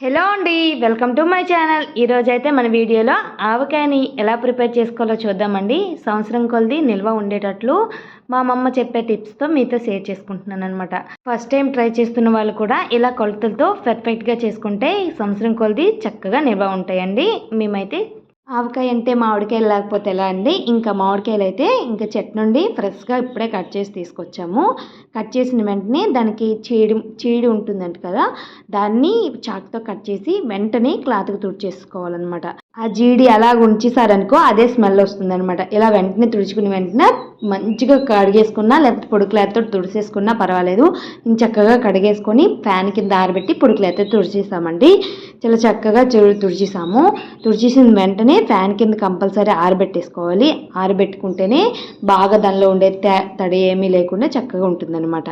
Hello అండి welcome to my channel. ఈరోజు అయితే మన వీడియోలో ఆవకాయని ఎలా ప్రిపేర్ చేసుకోవాలో చూద్దామండి. సంవత్సరం కొలది నిల్వ ఉండేటట్లు మా అమ్మమ్మ చెప్పే టిప్స్తో మీతో షేర్ చేసుకుంటున్నాను అనమాట ఫస్ట్ టైం ట్రై చేస్తున్న వాళ్ళు కూడా ఇలా కొలతలతో పర్ఫెక్ట్గా చేసుకుంటే సంవత్సరం కొలది చక్కగా నిల్వ ఉంటాయండి. మేమైతే ఆవకాయ అంటే మామిడికాయలు లేకపోతే ఎలా అండి? ఇంకా మామిడికాయలు అయితే ఇంకా చెట్టు నుండి ఫ్రెష్గా ఇప్పుడే కట్ చేసి తీసుకొచ్చాము. కట్ చేసిన వెంటనే దానికి చీడి చీడి ఉంటుందంట కదా దాన్ని చాకుతో కట్ చేసి వెంటనే క్లాత్కి తుడిచేసుకోవాలన్నమాట. ఆ జీడి అలా ఉంచేసారనుకో అదే స్మెల్ వస్తుందనమాట ఇలా వెంటనే తుడుచుకుని వెంటనే మంచిగా కడిగేసుకున్నా లేకపోతే పొడి క్లాత్తో తుడిసేసుకున్నా పర్వాలేదు. ఇంక చక్కగా కడిగేసుకొని ఫ్యాన్ కింద ఆరబెట్టి పొడి క్లాత్తో తుడిచేసామండి. చాలా చక్కగా తుడిచేసాము. తుడిచేసిన వెంటనే ఫ్యాన్ కింద కంపల్సరీ ఆరబెట్టేసుకోవాలి. ఆరబెట్టుకుంటేనే బాగా దానిలో ఉండే తే- తడి ఏమీ లేకుండా చక్కగా ఉంటుందన్నమాట.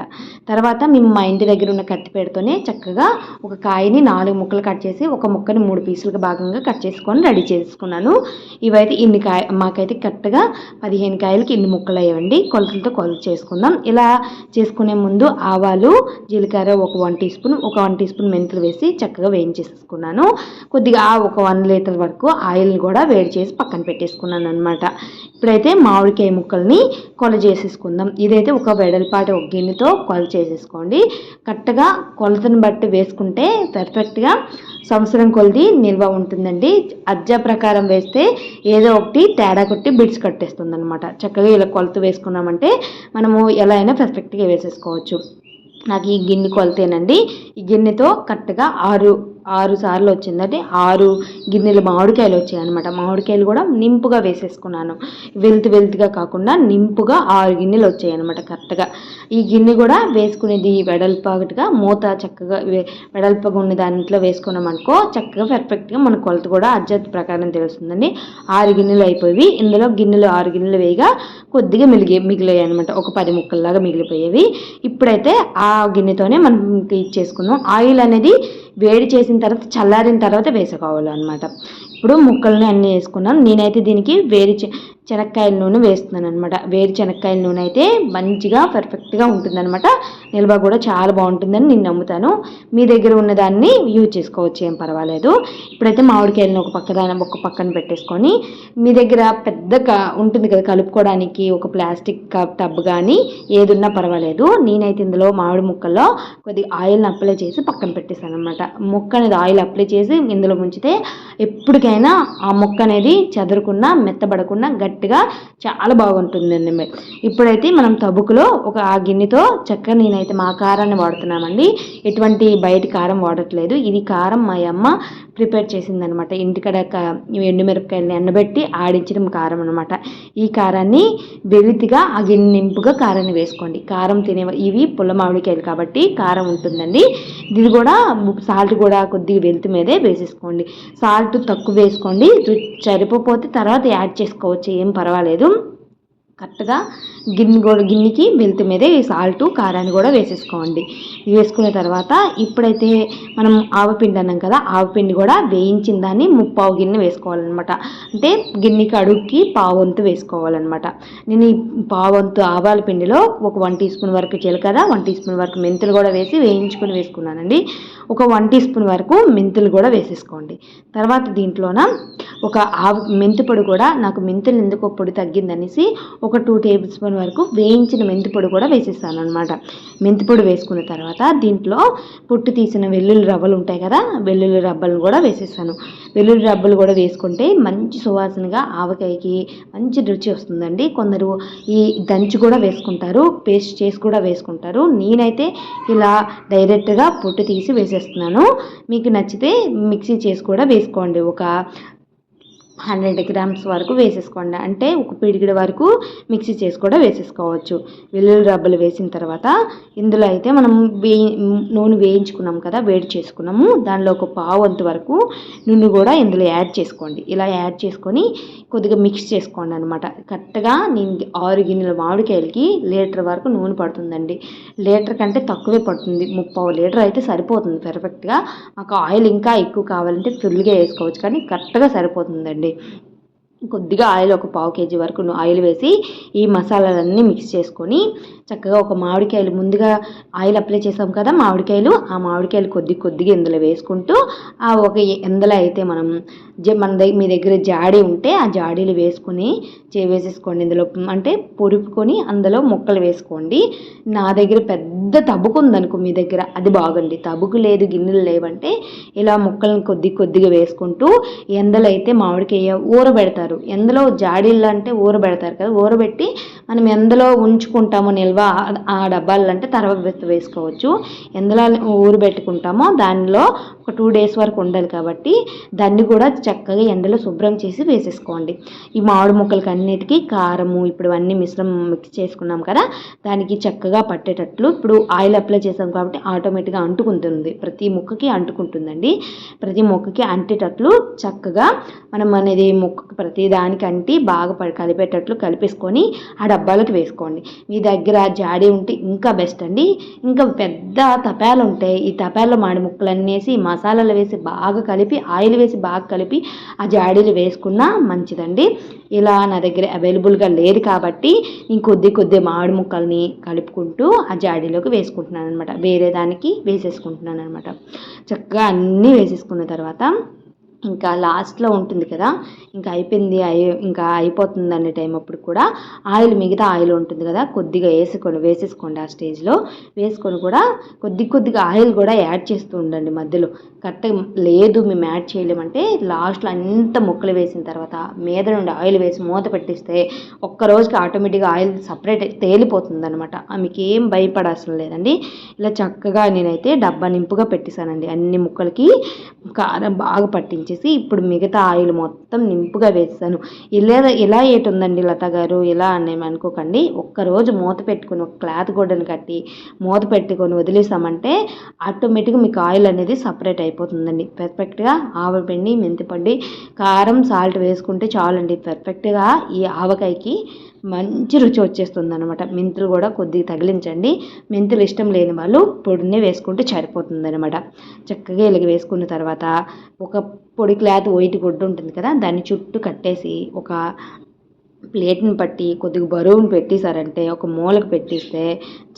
తర్వాత మేము మా ఇంటి దగ్గర ఉన్న కత్తిపేడతోనే చక్కగా ఒక కాయని నాలుగు ముక్కలు కట్ చేసి ఒక ముక్కని మూడు పీసులుగా భాగంగా కట్ చేసుకొని రెడీ చేసుకున్నాను. ఇవైతే ఇన్ని కాయ మాకైతే కరెక్ట్గా పదిహేను కాయలకి ఇన్ని ముక్కలు అయ్యండి కొలతలతో కొలత చేసుకుందాం. ఇలా చేసుకునే ముందు ఆవాలు జీలకర్ర ఒక వన్ టీ స్పూన్ ఒక వన్ టీ స్పూన్ మెంతులు వేసి చక్కగా వేయించేసుకున్నాను కొద్దిగా ఆ ఒక వన్ లీటర్ వరకు ఆయిల్ని కూడా వేడి చేసి పక్కన పెట్టేసుకున్నాను అనమాట ఇప్పుడైతే మామిడికాయ ముక్కల్ని కొల చేసేసుకుందాం. ఇదైతే ఒక వెడల్పాటి ఒక గిన్నెతో కొల చేసేసుకోండి. కరెక్ట్గా కొలతను బట్టి వేసుకుంటే పర్ఫెక్ట్గా సంవత్సరం కొలిది నిల్వ ఉంటుందండి. అజ్జా ప్రకారం వేస్తే ఏదో ఒకటి తేడా కొట్టి బిడ్స్ కట్టేస్తుంది అనమాట చక్కగా ఇలా కొలత వేసుకున్నామంటే మనము ఎలా అయినా పర్ఫెక్ట్గా వేసేసుకోవచ్చు. నాకు ఈ గిన్నె కొలతేనండి. ఈ గిన్నెతో కరెక్ట్గా ఆరు ఆరు సార్లు వచ్చిందంటే ఆరు గిన్నెలు మామిడికాయలు వచ్చాయి అనమాట మామిడికాయలు కూడా నింపుగా వేసేసుకున్నాను. వెల్త్ వెల్త్గా కాకుండా నింపుగా ఆరు గిన్నెలు వచ్చాయి అనమాట కరెక్ట్గా. ఈ గిన్నె కూడా వేసుకునేది వెడల్పాటుగా మూత చక్కగా వెడల్పగా ఉన్న దాంట్లో వేసుకున్నాం అనుకో చక్కగా పర్ఫెక్ట్గా మన కొలత కూడా అడ్జస్ట్ ప్రకారం తెలుస్తుందండి. ఆరు గిన్నెలు అయిపోయి ఇందులో గిన్నెలు ఆరు గిన్నెలు వేయగా కొద్దిగా మిలిగి మిగిలాయి అనమాట ఒక పది ముక్కల్లాగా మిగిలిపోయేవి. ఇప్పుడైతే ఆ గిన్నెతోనే మనం ఇచ్చేసుకుందాం ఆయిల్ అనేది వేడి చేసిన తర్వాత చల్లారిన తర్వాత వేసుకోవాలన్నమాట. ఇప్పుడు ముక్కల్ని అన్నీ వేసుకున్నాను. నేనైతే దీనికి వేడి చే శనక్కాయల నూనె వేస్తున్నాను అనమాట వేడి శనక్కాయల నూనె అయితే మంచిగా పర్ఫెక్ట్గా ఉంటుందన్నమాట. నిల్వ కూడా చాలా బాగుంటుందని నేను నమ్ముతాను. మీ దగ్గర ఉన్న దాన్ని యూజ్ చేసుకోవచ్చు ఏం పర్వాలేదు. ఇప్పుడైతే మామిడికాయలను ఒక పక్కదాని ఒక పక్కన పెట్టేసుకొని మీ దగ్గర పెద్ద క- ఉంటుంది కదా కలుపుకోవడానికి ఒక ప్లాస్టిక్ కప్ టబ్ కానీ ఏదున్నా పర్వాలేదు. నేనైతే ఇందులో మామిడి ముక్కల్లో కొద్దిగా ఆయిల్ని అప్లై చేసి పక్కన పెట్టేశాను అనమాట మొక్క అనేది ఆయిల్ అప్లై చేసి ఇందులో ముంచితే ఎప్పటికైనా ఆ మొక్క అనేది చెదరకుండా మెత్తబడకుండా పర్ఫెక్ట్గా చాలా బాగుంటుందండి ఇప్పుడైతే మనం తబుకులో ఒక ఆ గిన్నెతో చక్కగా నేనైతే మా కారాన్ని వాడుతున్నామండి. ఎటువంటి బయట కారం వాడట్లేదు. ఇది కారం మా అమ్మ ప్రిపేర్ చేసిందనమాట. ఇంటికడ ఎండుమిరపకాయలని ఎండబెట్టి ఆడించడం కారం అనమాట ఈ కారాన్ని వెలితిగా ఆ గిన్నె నింపుగా కారాన్ని వేసుకోండి. కారం తినే ఇవి పుల్ల మామిడికాయలు కాబట్టి కారం ఉంటుందండి. ఇది కూడా సాల్ట్ కూడా కొద్దిగా వెలుతు మీదే వేసేసుకోండి. సాల్ట్ తక్కువ వేసుకోండి. సరిపోతే తర్వాత యాడ్ చేసుకోవచ్చు. ఏం పర్వాలేదు. కరెక్ట్గా గిన్నె కూడా గిన్నెకి వెలుతు మీదే సాల్ట్ కారాన్ని కూడా వేసేసుకోండి. వేసుకున్న తర్వాత ఇప్పుడైతే మనం ఆవపిండి అన్నాం కదా ఆవపిండి కూడా వేయించిన దాన్ని ముప్పావు గిన్నె వేసుకోవాలన్నమాట. అంటే గిన్నెకి అడుగుకి పావు వంతు వేసుకోవాలన్నమాట. నేను ఈ పావు వంతు ఆవాల పిండిలో ఒక వన్ టీ స్పూన్ వరకు జీలకర్ర వన్ టీ స్పూన్ వరకు మెంతులు కూడా వేసి వేయించుకొని వేసుకున్నానండి. ఒక వన్ టీ స్పూన్ వరకు మెంతులు కూడా వేసేసుకోండి. తర్వాత దీంట్లోన ఒక ఆవు మెంతిపొడి కూడా నాకు మెంతులు ఎందుకో పొడి తగ్గిందనేసి ఒక టూ టేబుల్ స్పూన్ వరకు వేయించిన మెంతిపొడి కూడా వేసేస్తాను అనమాట మెంతి పొడి వేసుకున్న తర్వాత దీంట్లో పుట్టు తీసిన వెల్లుల్లి రవ్వలు ఉంటాయి కదా వెల్లుల్లి రబ్బలు కూడా వేసేస్తాను వెల్లుల్లి రబ్బలు కూడా వేసుకుంటే మంచి సువాసనగా ఆవకాయకి మంచి రుచి వస్తుందండి. కొందరు ఈ దంచి కూడా వేసుకుంటారు పేస్ట్ చేసి కూడా వేసుకుంటారు. నేనైతే ఇలా డైరెక్ట్గా పొట్టు తీసి వేసేస్తున్నాను. మీకు నచ్చితే మిక్సీ చేసి కూడా వేసుకోండి. ఒక హండ్రెడ్ గ్రామ్స్ వరకు వేసేసుకోండి. అంటే ఒక పిడిగిడి వరకు మిక్సీ చేసి కూడా వేసేసుకోవచ్చు. వెల్లుల్లి రబ్బలు వేసిన తర్వాత ఇందులో అయితే మనం వే నూనె వేయించుకున్నాం కదా వేడి చేసుకున్నాము. దానిలో ఒక పావు వంతు వరకు నూనె కూడా ఇందులో యాడ్ చేసుకోండి. ఇలా యాడ్ చేసుకొని కొద్దిగా మిక్స్ చేసుకోండి అనమాట కరెక్ట్గా నేను ఆరు గిన్నెల మామిడికాయలకి లీటర్ వరకు నూనె పడుతుందండి. లీటర్ కంటే తక్కువే పడుతుంది. ముప్పావు లీటర్ అయితే సరిపోతుంది. పర్ఫెక్ట్గా. మాకు ఆయిల్ ఇంకా ఎక్కువ కావాలంటే ఫుల్గా వేసుకోవచ్చు. కానీ కరెక్ట్గా సరిపోతుందండి. అండి కొద్దిగా ఆయిల్ ఒక పావు కేజీ వరకు ఆయిల్ వేసి ఈ మసాలాలన్నీ మిక్స్ చేసుకొని చక్కగా ఒక మామిడికాయలు ముందుగా ఆయిల్ అప్లై చేసాం కదా మామిడికాయలు ఆ మామిడికాయలు కొద్ది కొద్దిగా ఇందులో వేసుకుంటూ ఆ ఒక ఎందులో అయితే మనం మన దగ్గర మీ దగ్గర జాడీ ఉంటే ఆ జాడీలు వేసుకొని వేసేసుకోండి. ఇందులో అంటే పొరుపుకొని అందులో ముక్కలు వేసుకోండి. నా దగ్గర పెద్ద తబుకు ఉందనుకో మీ దగ్గర అది బాగుండి. తబుకు లేదు గిన్నెలు లేవంటే ఇలా ముక్కలను కొద్ది కొద్దిగా వేసుకుంటూ ఎండలో అయితే మామిడికాయ ఊరబెడతారు ఎందులో జాడీలు అంటే ఊరబెడతారు కదా ఊరబెట్టి మనం ఎందులో ఉంచుకుంటామో నిల్వ ఆ డబ్బాలు అంటే తర్వాత వేసుకోవచ్చు. ఎందులో ఊరబెట్టుకుంటామో దానిలో ఒక టూ డేస్ వరకు ఉండాలి కాబట్టి దాన్ని కూడా చక్కగా ఎండలో శుభ్రం చేసి వేసేసుకోండి. ఈ మామిడి ముక్కలకి అన్నిటికీ కారము ఇప్పుడు అన్నీ మిశ్రమం మిక్స్ చేసుకున్నాం కదా దానికి చక్కగా పట్టేటట్లు ఇప్పుడు ఆయిల్ అప్లై చేసాం కాబట్టి ఆటోమేటిక్గా అంటుకుంటుంది. ప్రతి ముక్కకి అంటుకుంటుందండి. ప్రతి ముక్కకి అంటేటట్లు చక్కగా మనం అనేది ముక్కకి ప్రతి దానికి బాగా కలిపేటట్లు కలిపేసుకొని ఆ డబ్బాలోకి వేసుకోండి. మీ దగ్గర జాడీ ఉంటే ఇంకా బెస్ట్ అండి. ఇంకా పెద్ద తపాలు ఉంటాయి ఈ తపాల్లో మాడి ముక్కలన్నీ వేసి మసాలాలు వేసి బాగా కలిపి ఆయిల్ వేసి బాగా కలిపి ఆ జాడీలు వేసుకున్నా మంచిదండి. ఇలా నా దగ్గర అవైలబుల్గా లేదు కాబట్టి నేను కొద్ది కొద్ది మామిడి ముక్కల్ని కలుపుకుంటూ ఆ జాడీలోకి వేసుకుంటున్నాను అనమాట వేరే దానికి వేసేసుకుంటున్నాను అనమాట చక్కగా అన్నీ వేసేసుకున్న తర్వాత ఇంకా లాస్ట్లో ఉంటుంది కదా ఇంకా అయిపోయింది అయి ఇంకా అయిపోతుంది అనే టైం అప్పుడు కూడా ఆయిల్ మిగతా ఆయిల్ ఉంటుంది కదా కొద్దిగా వేసుకొని వేసేసుకోండి ఆ స్టేజ్లో. వేసుకొని కూడా కొద్ది కొద్దిగా ఆయిల్ కూడా యాడ్ చేస్తూ ఉండండి మధ్యలో. కరెక్ట్ లేదు మేము యాడ్ చేయలేమంటే లాస్ట్లో అంత ముక్కలు వేసిన తర్వాత మీద నుండి ఆయిల్ వేసి మూత పెట్టిస్తే ఒక్క రోజుకి ఆటోమేటిక్గా ఆయిల్ సపరేట్ తేలిపోతుంది అనమాట మీకు ఏం భయపడాల్సిన లేదండి. ఇలా చక్కగా నేనైతే డబ్బా నింపుగా పెట్టేశానండి. అన్ని ముక్కలకి కారం బాగా పట్టించి వచ్చేసి ఇప్పుడు మిగతా ఆయిల్ మొత్తం నింపుగా వేసాను ఇలా ఇలా ఏటుందండి లత గారు? ఇలా అని అనుకోకండి. ఒక్కరోజు మూత పెట్టుకొని ఒక క్లాత్ గుడ్డను కట్టి మూత పెట్టుకొని వదిలేసామంటే ఆటోమేటిక్గా మీకు ఆయిల్ అనేది సపరేట్ అయిపోతుందండి. పర్ఫెక్ట్గా ఆవపిండి మెంతిపండి కారం సాల్ట్ వేసుకుంటే చాలండి. పర్ఫెక్ట్గా ఈ ఆవకాయకి మంచి రుచి వచ్చేస్తుంది అనమాట మెంతులు కూడా కొద్దిగా తగిలించండి. మెంతులు ఇష్టం లేని వాళ్ళు పొడిని వేసుకుంటే సరిపోతుంది అనమాట చక్కగా ఇలాగ వేసుకున్న తర్వాత ఒక పొడి క్లాత్ వైట్ గుడ్డ ఉంటుంది కదా దాన్ని చుట్టూ కట్టేసి ఒక ప్లేట్ని పట్టి కొద్దిగా బరువును పెట్టేశారంటే ఒక మూలకు పెట్టిస్తే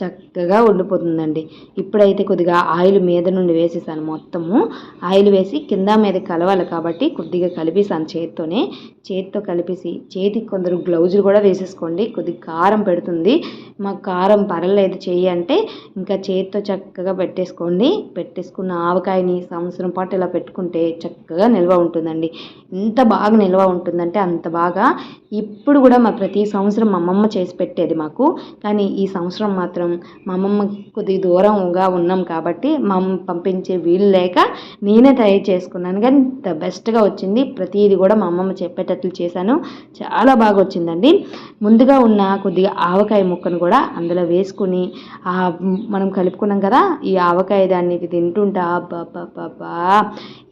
చక్కగా ఉండిపోతుందండి. ఇప్పుడైతే కొద్దిగా ఆయిల్ మీద నుండి వేసేసాను మొత్తము. ఆయిల్ వేసి కింద మీద కలవాలి కాబట్టి కొద్దిగా కలిపేసాను చేతితోనే. చేతితో కలిపేసి చేతికి కొందరు గ్లౌజులు కూడా వేసేసుకోండి. కొద్దిగా కారం పెడుతుంది. మాకు కారం పర్లేదు చెయ్యి అంటే ఇంకా చేతితో చక్కగా పెట్టేసుకోండి. పెట్టేసుకున్న ఆవకాయని సంవత్సరం పాటు ఇలా పెట్టుకుంటే చక్కగా నిల్వ ఉంటుందండి. ఎంత బాగా నిల్వ ఉంటుందంటే అంత బాగా. ఇప్పుడు కూడా మా ప్రతి సంవత్సరం మా అమ్మమ్మ చేసి పెట్టేది మాకు. కానీ ఈ సంవత్సరం మాత్రం మా అమ్మమ్మ కొద్దిగా దూరంగా ఉన్నాం కాబట్టి మా అమ్మ పంపించే వీలు లేక నేనే తయారు చేసుకున్నాను. కానీ ద బెస్ట్గా వచ్చింది. ప్రతిదీ కూడా మా అమ్మమ్మ చెప్పేటట్లు చేశాను. చాలా బాగా వచ్చిందండి. ముందుగా ఉన్న కొద్దిగా ఆవకాయ ముక్కను కూడా అందులో వేసుకుని మనం కలుపుకున్నాం కదా ఈ ఆవకాయ దాన్ని తింటుంటా బాబా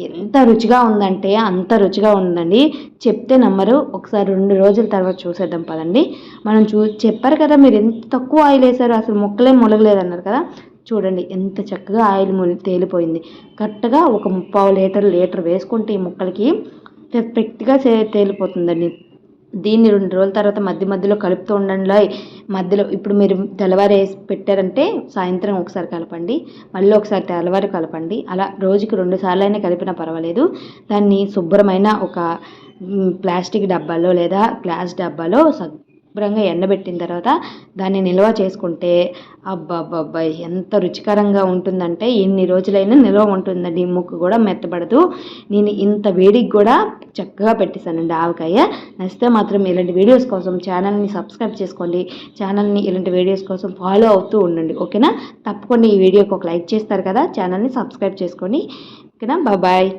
ఎంత రుచిగా ఉందంటే అంత రుచిగా ఉందండి. చెప్తే నమ్మరు. ఒకసారి రెండు రోజుల తర్వాత చూసేద్దాం పదండి. మనం చూ చెప్పారు కదా మీరు ఎంత తక్కువ ఆయిల్ వేసారు అసలు ముక్కలే మొలగలేదన్నారు కదా. చూడండి ఎంత చక్కగా ఆయిల్ తేలిపోయింది. కరెక్ట్గా ఒక ముప్పావు లీటర్ లీటర్ వేసుకుంటే ఈ మొక్కలకి పర్ఫెక్ట్గా తేలిపోతుందండి. దీన్ని రెండు రోజుల తర్వాత మధ్య మధ్యలో కలుపుతూ ఉండండి. మధ్యలో ఇప్పుడు మీరు తెల్లవారు వేసి పెట్టారంటే సాయంత్రం ఒకసారి కలపండి. మళ్ళీ ఒకసారి తెల్లవారు కలపండి. అలా రోజుకి రెండు సార్లు అయినా కలిపినా పర్వాలేదు. దాన్ని శుభ్రమైన ఒక ప్లాస్టిక్ డబ్బాలో లేదా గ్లాస్ డబ్బాలో శుభ్రంగా ఎండబెట్టిన తర్వాత దాన్ని నిల్వ చేసుకుంటే అబ్బాబ్బాబ్బా ఎంత రుచికరంగా ఉంటుందంటే ఎన్ని రోజులైనా నిల్వ ఉంటుందండి. ముక్కు కూడా మెత్తబడదు. నేను ఇంత వేడికి కూడా చక్కగా పెట్టేశానండి ఆవకాయ. నచ్చితే మాత్రం ఇలాంటి వీడియోస్ కోసం ఛానల్ని సబ్స్క్రైబ్ చేసుకోండి. ఛానల్ని ఇలాంటి వీడియోస్ కోసం ఫాలో అవుతూ ఉండండి. ఓకేనా? తప్పకుండా ఈ వీడియోకి ఒక లైక్ చేస్తారు కదా? ఛానల్ని సబ్స్క్రైబ్ చేసుకోండి ఓకేనా? బాయ్.